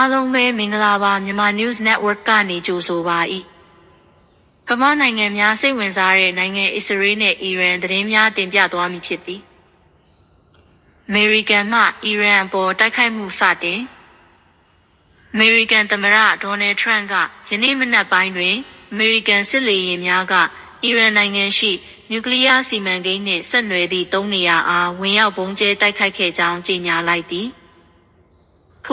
အားလုံးပဲမင်္ဂလာပါမြန်မာ News Network ကနေကြိုဆိုပါ၏ကမ္ဘာနိုင်ငံများစိတ်ဝင်စားတဲ့နိုင်ငံအစ္စရေးနဲ့အီရန်သတင်းများတင်ပြသွားမည်ဖြစ်သည်အမေရိကန်မှအီရန်အပေါ်တိုက်ခိုက်မှုစတင်အမေရိကန်သမ္မတဒေါ်နယ်ထရန့်ကယနေ့မနက်ပိုင်းတွင်အမေရိကန်စစ်လေယာဉ်များကအီရန်နိုင်ငံရှိနျူကလ িয়ার စီမံကိန်းနှင့်ဆက်နွယ်သည့်သုံးနေရာအားဝင်ရောက်ပုံကျဲတိုက်ခိုက်ခဲ့ကြောင်းကြေညာလိုက်သည်။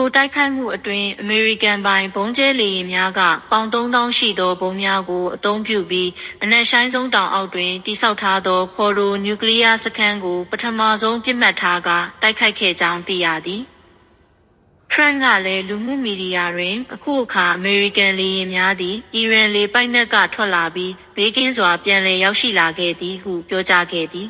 ထိုတိုက်ခိုက်မှုအတွင်း အမေရိကန်ပိုင်ဘုံကျဲလေယာဉ်များက ပေါင်3000ရှိသောဘုံများကို အသုံးပြုပြီး အနက်ရှိုင်းဆုံးတောင်အောက်တွင်တိစောက်ထားသောဖော်ရိုနျူကလ িয়ার စခန်းကို ပထမဆုံးပြစ်မှတ်ထားကတိုက်ခိုက်ခဲ့ကြောင်း သိရသည်ထရန့်ကလည်း လူမှုမီဒီယာတွင် အခုအခါ အမေရိကန်လေယာဉ်များသည် အီရန်လေပိုက်နက်က ထွက်လာပြီး ဘေးကင်းစွာ ပြန်လည်ရောက်ရှိလာခဲ့သည်ဟု ပြောကြားခဲ့သည်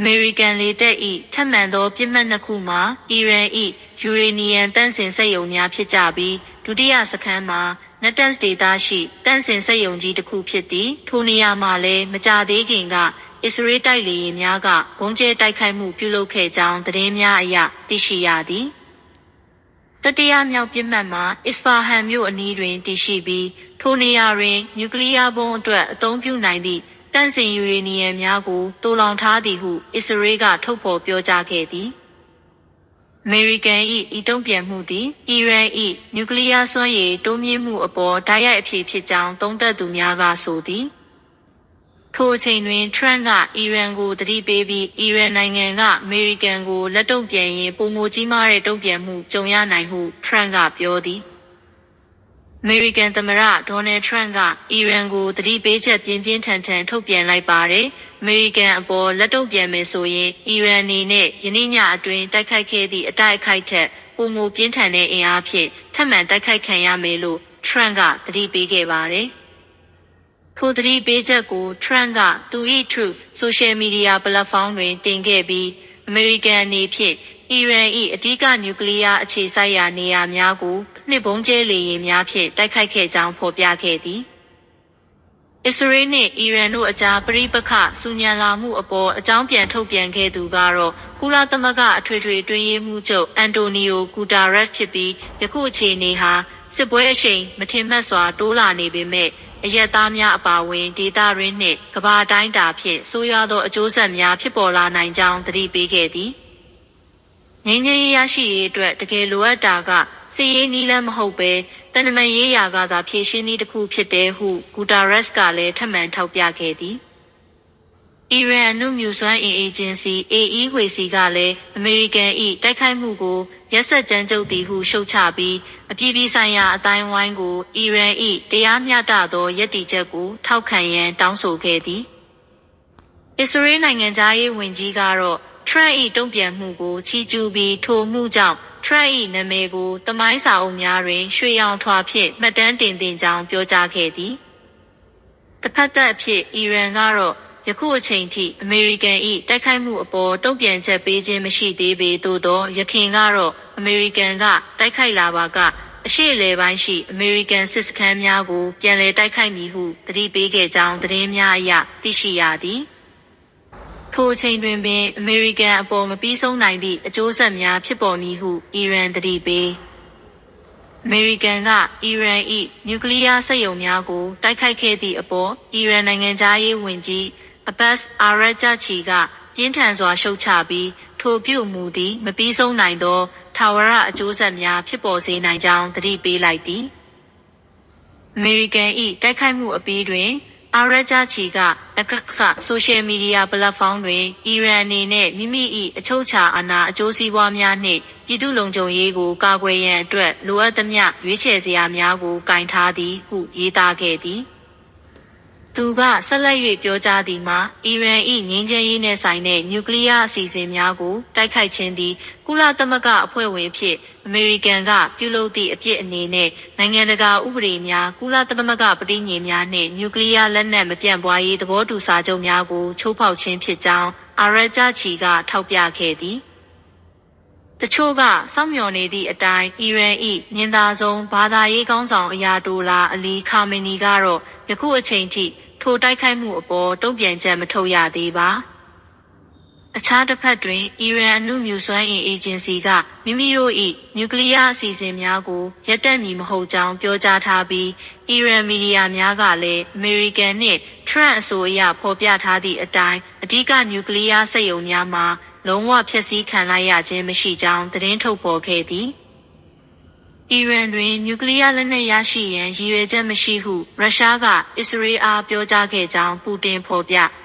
အမေရိကန်လေတပ်၏ထပ်မံသောပြစ်မှတ်နှစ်ခုမှာအီရန်၏ယူရေနီယံတန့်စင်စက်ရုံများဖြစ်ကြပြီးဒုတိယစခန်းမှာနက်တန်စ်ဒေတာရှိတန့်စင်စက်ရုံကြီးတစ်ခုဖြစ်သည်ထိုနေရာမှာလည်းမကြသေးခင်ကအစ္စရေးတိုက်လေယာဉ်များကဘုံကျဲတိုက်ခိုက်မှုပြုလုပ်ခဲ့ကြောင်းသတင်းများအရသိရှိရသည်တတိယမြောက်ပြစ်မှတ်မှာအစ္စဖာဟန်မြို့အနီးတွင်တည်ရှိပြီးထိုနေရာတွင်နျူကလ িয়ার ဘုံအတွက်အသုံးပြုနိုင်သည့် တန့်စင်ယူရေနီယံများကိုတိုးလောင်ထားသည်ဟု အစ္စရေးကထုတ်ဖော်ပြောကြားခဲ့သည်အမေရိကန်၏ဤတုံ့ပြန်မှုသည်အီရန်၏နျူကလ িয়ার စွမ်းရည်တိုးမြင့်မှုအပေါ်တိုက်ရိုက်အဖြစ်ဖြစ်ကြောင်းသုံးသပ်သူများကဆိုသည်ထိုအချိန်တွင်ထရန့်ကအီရန်ကိုတတိပေးပြီးအီရန်နိုင်ငံကအမေရိကန်ကိုလက်တုံ့ပြန်ရင်ပုံမကြီးမားတဲ့တုံ့ပြန်မှုကြုံရနိုင်ဟုထရန့်ကပြောသည်။ အမေရိကန်သမ္မတဒေါ်နယ်ထရန့်ကအီရန်ကိုသတိပေးချက်ပြင်းပြင်းထန်ထန်ထုတ်ပြန်လိုက်ပါတယ်။အမေရိကန်အပေါ်လက်တုံ့ပြန်မယ်ဆိုရင်အီရန်အနေနဲ့ယနေ့ညအတွင်းတိုက်ခိုက်ခဲ့သည့်အတိုက်အခိုက်ထက်ပိုမိုပြင်းထန်တဲ့အင်အားဖြင့်ထပ်မံတိုက်ခိုက်ခံရမယ်လို့ထရန့်ကသတိပေးခဲ့ပါတယ်။ထိုသတိပေးချက်ကိုထရန့်ကသူ၏ Truth Social Media Platform တွင်တင်ခဲ့ပြီးအမေရိကန်အနေဖြင့် အီရန်၏အဓိကနျူကလ িয়ার အခြေစိုက်ရာနေရာများကိုနှစ်ဘုံကျဲလေယာဉ်များဖြင့်တိုက်ခိုက်ခဲ့ကြောင်းဖော်ပြခဲ့သည်။အစ္စရေးနှင့်အီရန်တို့အကြားပဋိပက္ခဆူညံလာမှုအပေါ်အကြောင်းပြန်ထုတ်ပြန်ခဲ့သူကတော့ကုလသမဂ္ဂအထွေထွေတွင်ရေးမှုချုပ်အန်တိုနီယိုဂူတာရက်ဖြစ်ပြီးယခုအခြေအနေဟာစစ်ပွဲအရှိန်မထင်မှတ်စွာတိုးလာနေပေမဲ့အရက်သားများအပါအဝင်ဒေသရင်းနှင့်ကဘာတိုင်းတာဖြင့်ဆိုးရွားသောအကျိုးဆက်များဖြစ်ပေါ်လာနိုင်ကြောင်းသတိပေးခဲ့သည် ငင်းငင်းရရှိရေးအတွက်တကယ်လိုအပ်တာကစီရေးနီးလမ်းမဟုတ်ပဲတန်တမန်ရေးရာကသာဖြည့်ရှင်းနည်းတစ်ခုဖြစ်တယ်ဟုဂူတာရက်စ်ကလည်းထပ်မံထောက်ပြခဲ့သည်အီရန်အနုမြူစွမ်းအင်အေဂျင်စီ AEWC ကလည်းအမေရိကန်၏တိုက်ခိုက်မှုကိုရက်စက်ကြမ်းကြုတ်သည်ဟုရှုတ်ချပြီးအပြည်ပြည်ဆိုင်ရာအတိုင်းဝိုင်းကိုအီရန်၏တရားမျှတသောယက်တီချက်ကိုထောက်ခံရန်တောင်းဆိုခဲ့သည်အစ္စရေးနိုင်ငံသားရေးဝန်ကြီးကတော့ ထရန့်၏တုံ့ပြန်မှုကိုချီးကျူးပြီးထိုမှုကြောင့်ထရန့်၏နာမည်ကိုတမိုင်းစာအုပ်များတွင်ရွှေရောင်ထွာဖြင့်မှတ်တမ်းတင်သင့်ကြောင်းပြောကြားခဲ့သည်တစ်ဖက်သက်အဖြစ်အီရန်ကတော့ယခုအချိန်ထိအမေရိကန်၏တိုက်ခိုက်မှုအပေါ်တုံ့ပြန်ချက်ပေးခြင်းမရှိသေးပေသို့သောရခင်ကတော့အမေရိကန်ကတိုက်ခိုက်လာပါကအရှိအလဲပိုင်းရှိအမေရိကန်စစ်စခန်းများကိုပြန်လည်တိုက်ခိုက်မည်ဟုတတိပေးခဲ့ကြောင်းသတင်းများအရသိရှိရသည် ထိုအချိန်တွင်ပင်အမေရိကန်အပေါ်မပြီးဆုံးနိုင်သည့်အကျိုးဆက်များဖြစ်ပေါ်မည်ဟုအီရန်တတိပေးအမေရိကန်ကအီရန်၏နျူကလ িয়ার စက်ရုံများကိုတိုက်ခိုက်ခဲ့သည့်အပေါ်အီရန်နိုင်ငံသားရေးဝန်ကြီးအဘတ်အာရဂျာချီကပြင်းထန်စွာရှုတ်ချပြီးထိုပြုမှုသည်မပြီးဆုံးနိုင်သောထာဝရအကျိုးဆက်များဖြစ်ပေါ်စေနိုင်ကြောင်းတတိပေးလိုက်သည်အမေရိကန်၏တိုက်ခိုက်မှုအပြီးတွင် အာရဂျာချီကလကခဆိုရှယ်မီဒီယာပလက်ဖောင်းတွင်အီရန်အနေနဲ့မိမိ၏အချုပ်အခြာအာဏာအကျိုးစီးပွားများနှင့်ပြည်သူ့လုံခြုံရေးကိုကာကွယ်ရန်အတွက်လိုအပ်သမျှရွေးချယ်စရာများကိုကင်ထားသည်ဟုရေးသားခဲ့သည်။ သူကဆက်လက်၍ပြောကြားသည်မှာအီရန်၏ငြိမ်းချမ်းရေးနှင့်ဆိုင်တဲ့နျူကလ িয়ার အစီအစဉ်များကိုတိုက်ခိုက်ခြင်းသည်ကုလသမဂ္ဂအဖွဲ့ဝင်ဖြစ်အမေရိကန်ကပြုလုပ်သည့်အပြစ်အနေနဲ့နိုင်ငံတကာဥပဒေများကုလသမဂ္ဂပဋိညာဉ်များနှင့်နျူကလ িয়ার လက်နက်မပြန့်ပွားရေးသဘောတူစာချုပ်များကိုချိုးဖောက်ခြင်းဖြစ်ကြောင်းအာရဂျာချီကထောက်ပြခဲ့သည်တချို့ကစောင့်မျှော်နေသည့်အတိုင်းအီရန်၏ညင်သာဆုံးဘာသာရေးကောင်းဆောင်အရာတိုလာအလီခါမနီကတော့ယခုအချိန်ထိ ထိုတိုက်ခိုက်မှုအပေါ်တုံ့ပြန်ချက်မထုတ်ရသေးပါ။အ အခြားတစ်ဖက်တွင်အီရန်အမှုမြူစွမ်းအင်အေဂျင်စီကမိမိတို့၏နျူကလ িয়ার အစီအစဉ်များကိုရပ်တန့်မည်မဟုတ်ကြောင်းပြောကြားထားပြီးအီရန်မီဒီယာများကလည်းအမေရိကန်နှင့်ထရန့်အဆိုအရဖော်ပြထားသည့်အတိုင်းအ धिक နျူကလ িয়ার စက်ရုံများမှာလုံးဝဖျက်ဆီးခံလိုက်ရခြင်းမရှိကြောင်းသတင်းထုတ်ဖော်ခဲ့သည်။ အီရန်တွင် နျူကလီးယားလက်နက်ရရှိရန် ရည်ရွယ်ချက်မရှိဟု ရုရှားက အစ္စရေးအား ပြောကြားခဲ့ကြောင်း ပူတင်ဖော်ပြ။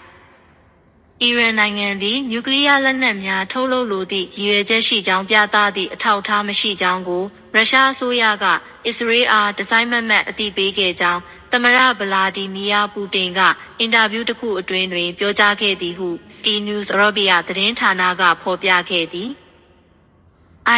အီရန်နိုင်ငံသည် နျူကလီးယားလက်နက်များ ထုတ်လုပ်လိုသည့် ရည်ရွယ်ချက်ရှိကြောင်း ပြသသည့် အထောက်အထားမရှိကြောင်းကို ရုရှားအစိုးရက အစ္စရေးအား တစိုက်မတ်မတ် အသိပေးခဲ့ကြောင်း သမ္မတ ဗလာဒီမီယာ ပူတင်က အင်တာဗျူးတခုအတွင်းတွင် ပြောကြားခဲ့သည်ဟု Sky News Arabia သတင်းဌာနက ဖော်ပြခဲ့သည်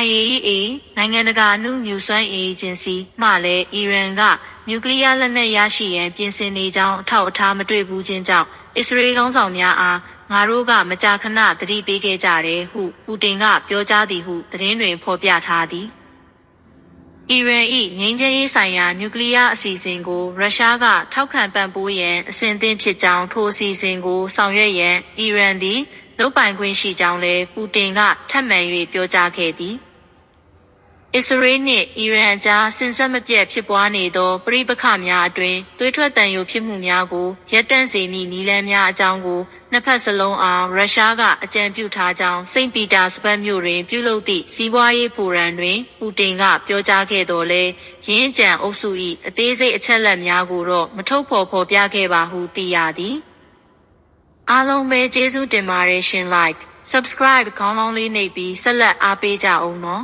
IAEA နိုင်ငံတကာအမှုမြူစွမ်းအေဂျင်စီမှလည်းအီရန်ကနျူကလ িয়ার လက်နက်ရရှိရန်ပြင်ဆင်နေကြောင်းအထောက်အထားမတွေ့ဘူးခြင်းကြောင့်အစ္စရေးခေါင်းဆောင်များအားငါတို့ကမကြာခဏသတိပေးခဲ့ကြတယ်ဟုပူတင်ကပြောကြားသည်ဟုသတင်းတွင်ဖော်ပြထားသည်အီရန်၏ငြိမ်းချမ်းရေးဆိုင်ရာနျူကလ িয়ার အစီအစဉ်ကိုရုရှားကထောက်ခံပံ့ပိုးရန်အစဉ်အသင့်ဖြစ်ကြောင်းထိုအစီအစဉ်ကိုဆောင်ရွက်ရန်အီရန်သည် လုပ်ပိုင်ခွင့်ရှိကြောင်းလည်းပူတင်ကထပ်မံ၍ပြောကြားခဲ့သည်အစ္စရေးနှင့်အီရန်အကြားဆင်ဆက်မပြတ်ဖြစ်ပွားနေသောပြိပခများအတွင်သွေးထွက်တန်ယိုဖြစ်မှုများကိုရပ်တန့်စေမည့်နည်းလမ်းများအကြောင်းကိုနှစ်ဖက်စလုံးအားရုရှားကအကြံပြုထားကြောင်းစိန့်ပီတာစဘတ်မြို့တွင် ပြုလုပ်သည့်စီးပွားရေးဖိုရမ်တွင်ပူတင်ကပြောကြားခဲ့တော်လဲရင်းအကြံအုပ်စု၏အသေးစိတ်အချက်အလက်များကိုတော့မထုတ်ဖော်ဖော်ပြခဲ့ပါဟုသိရသည် အားလုံးပဲကျေးဇူးတင်ပါတယ်ရှင် like subscribe ခေါင်းလောင်းလေးနှိပ်ပြီးဆက်လက်အားပေးကြအောင်နော်